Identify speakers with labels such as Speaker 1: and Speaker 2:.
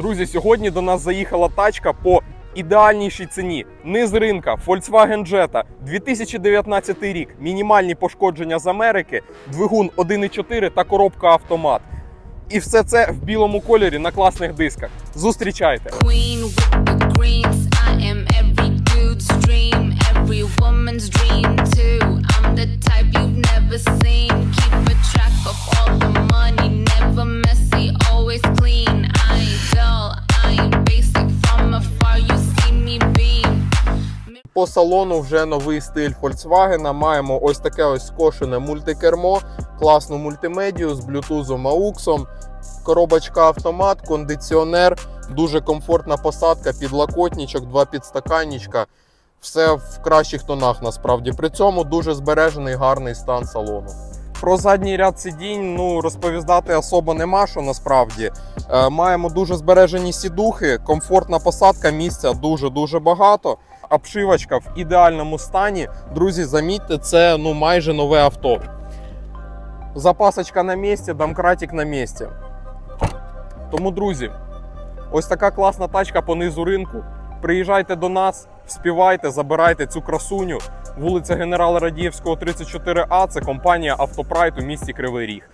Speaker 1: Друзі, сьогодні до нас заїхала тачка по ідеальнішій ціні. Низ ринка Volkswagen Jetta 2019 рік. Мінімальні пошкодження з Америки, двигун 1.4 та коробка автомат. І все це в білому кольорі на класних дисках. Зустрічайте!
Speaker 2: queen with the greens.
Speaker 1: По салону вже новий стиль Volkswagen. Маємо ось таке ось скошене мультикермо, класну мультимедію з блютузом AUX, коробочка автомат, кондиціонер, дуже комфортна посадка, підлокотничок, два підстаканничка. Все в кращих тонах насправді. При цьому дуже збережений гарний стан салону. Про задній ряд сидінь ну розповідати особо нема, що насправді Е, маємо дуже збережені сідухи, комфортна посадка, місця дуже дуже багато. Обшивочка в ідеальному стані. Друзі, замітьте, це ну майже нове авто. Запасочка на місці, домкратик на місці. Тому, друзі, ось така класна тачка по низу ринку. Приїжджайте до нас, співайте, забирайте цю красуню. Вулиця Генерала Радіївського, 34А. Це компанія Автопрайд у місті Кривий Ріг.